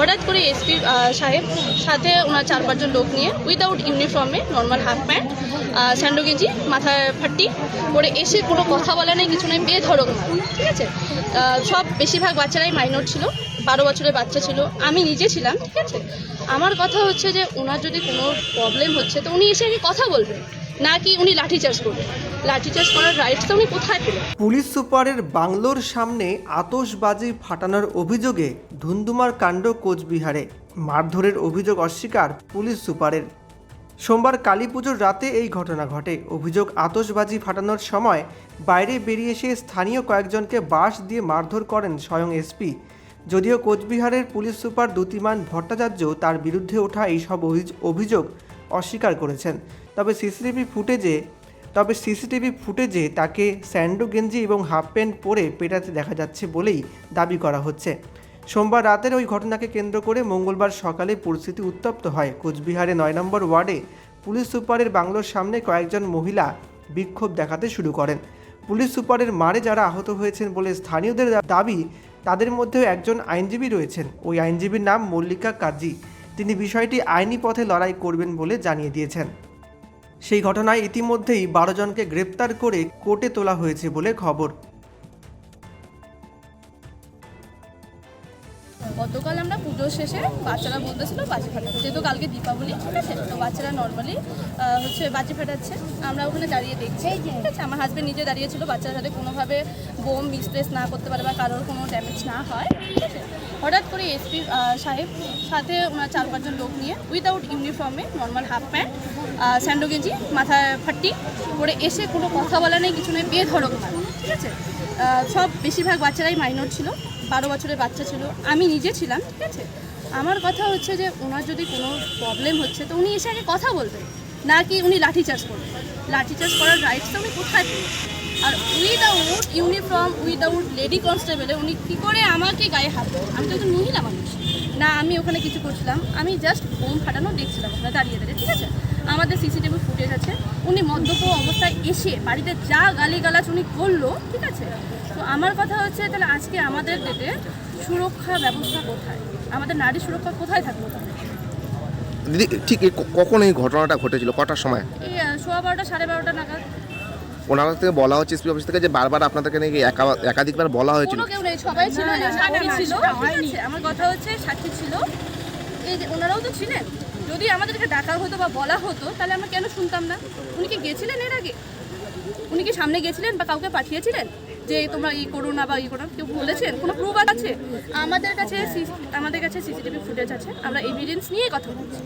হঠাৎ করে এসপি সাহেব সাথে ওনার চার পাঁচজন লোক নিয়ে উইদাউট ইউনিফর্মে নর্মাল হাফ প্যান্ট স্যান্ডো গেঞ্জি মাথায় ফাট্টি করে এসে কোনো কথা বলা নেই কিছু নেই বেধড়ক মারে, ঠিক আছে? সব বেশিরভাগ বাচ্চারাই মাইনর ছিল বারো বছরের বাচ্চা ছিল আমি নিজে ছিলাম ঠিক আছে? আমার কথা হচ্ছে যে ওনার যদি কোনো প্রবলেম হচ্ছে তো উনি এসে আগে কথা বলবেন। না কি উনি লাঠিচার্জ করবেন লাঠিচার্জ করার রাইটস উনি কোথায় পেলেন? পুলিশ সুপারের বাংলোর সামনে আতশবাজি ফাটানোর অভিযোগে ধুন্ধুমার কাণ্ড কোচবিহারে। মারধরের অভিযোগ অস্বীকার পুলিশ সুপারের। সোমবার কালী পুজোর রাতে এই ঘটনা ঘটে। অভিযোগ আতশবাজি ফাটানোর সময় বাইরে বেরিয়ে এসে স্থানীয় কয়েকজনকে বাঁশ দিয়ে মারধর করেন স্বয়ং এসপি। যদিও কোচবিহারের পুলিশ সুপার দ্যুতিমান ভট্টাচার্য তার বিরুদ্ধে ওঠা এইসব অভিযোগ অস্বীকার করেছেন। তবে সিসিটিভি ফুটেজে, তবে সিসিটিভি ফুটেজে তাকে স্যান্ডো গেঞ্জি এবং হাফ প্যান্ট পরে পেটাতে দেখা যাচ্ছে বলেই দাবি করা হচ্ছে। সোমবার রাতের ওই ঘটনাকে কেন্দ্র করে মঙ্গলবার সকালে পরিস্থিতি উত্তপ্ত হয়। কোচবিহারে নয় নম্বর ওয়ার্ডে পুলিশ সুপারের বাংলোর সামনে কয়েকজন মহিলা বিক্ষোভ দেখাতে শুরু করেন। পুলিশ সুপারের মারে যারা আহত হয়েছেন বলে স্থানীয়দের দাবি, তাদের মধ্যেও একজন আইনজীবী রয়েছেন। ওই আইনজীবীর নাম মল্লিকা কাজী। তিনি বিষয়টি আইনি পথে লড়াই করবেন বলে জানিয়ে দিয়েছেন। সেই ঘটনায় ইতিমধ্যেই বারো জনকে গ্রেপ্তার করে কোর্টে তোলা হয়েছে বলে খবর। গতকাল আমরা পুজো শেষে বাচ্চারা বলতেছিল বাজি ফাটাতে। যেহেতু কালকে দীপাবলি ঠিক আছে? তো বাচ্চারা নর্মালি হচ্ছে বাজি ফাটাচ্ছে। আমরা ওখানে দাঁড়িয়ে দেখছি। ঠিক আছে? আমার হাজব্যান্ড নিজে দাঁড়িয়েছিল বাচ্চারা যাতে কোনোভাবে বোম মিসপ্লেস না করতে পারে বা কারোর কোনো ড্যামেজ না হয়। ঠিক আছে? হঠাৎ করে এসপি সাহেব সাথে ওনার চার পাঁচজন লোক নিয়ে উইদাউট ইউনিফর্মে নর্মাল হাফ প্যান্ট স্যান্ডো গেঞ্জি মাথায় ফাট্টি করে এসে কোনো কথা বলা নেই কিছু নেই বেধড়ক। মারে, ঠিক আছে? সব বেশিরভাগ বাচ্চারাই মাইনর ছিল। বারো বছরের বাচ্চা ছিল। আমি নিজে ছিলাম, ঠিক আছে? আমার কথা হচ্ছে যে ওনার যদি কোনো প্রবলেম হচ্ছে, তো উনি এসে আগে কথা বলবেন। না কি উনি লাঠি লাঠিচার্জ করবেন। লাঠিচার্জ করার রাইটস তো উনি কোথায় পেলেন? আর উইদাউট ইউনিফর্ম উইদাউট লেডি কনস্টেবলে উনি কী করে আমাকে গায়ে হাত? আমি তো একজন মহিলা মানুষ। না, আমি ওখানে কিছু করছিলাম। আমি জাস্ট বোম ফাটানো দেখছিলাম ওখানে দাঁড়িয়ে দাঁড়িয়ে, ঠিক আছে? আমাদের সিসিটিভি ফুটেজ আছে। উনি মদ্যপ অবস্থায় এসে বাড়িতে যা গালিগালাজ উনি করল, ঠিক আছে? তো আমার কথা হচ্ছে তাহলে আজকে আমাদের ডেটে সুরক্ষা ব্যবস্থা কোথায়? আমাদের নারী সুরক্ষা কোথায় থাকল তাহলে? দিদি ঠিক কখন এই ঘটনাটা ঘটেছিল? কটার সময়? এই সোয়া বারোটা সাড়ে বারোটা নাগাদ। ওনার থেকে বলা হচ্ছে এসপি অফিস থেকে যে বারবার আপনাদেরকে নাকি একা- একাধিকবার বলা হয়েছিল। কেউ নেই সবাই ছিল সাক্ষী ছিল আমার কথা হচ্ছে সাক্ষী ছিল। এই যে ওনারাও তো ছিলেন। যদি আমাদেরকে ডাকা হতো বা বলা হতো তাহলে আমরা কেন শুনতাম না? উনি কি গেছিলেন এর আগে? উনি কি সামনে গেছিলেন বা কাউকে পাঠিয়েছিলেন? যে তোমরা ই করো না বা ই করো? কেউ বলেছেন? কোনো প্রুফ আছে? আমাদের কাছে আমাদের কাছে সিসিটিভি ফুটেজ আছে। আমরা এভিডেন্স নিয়ে কথা বলছি।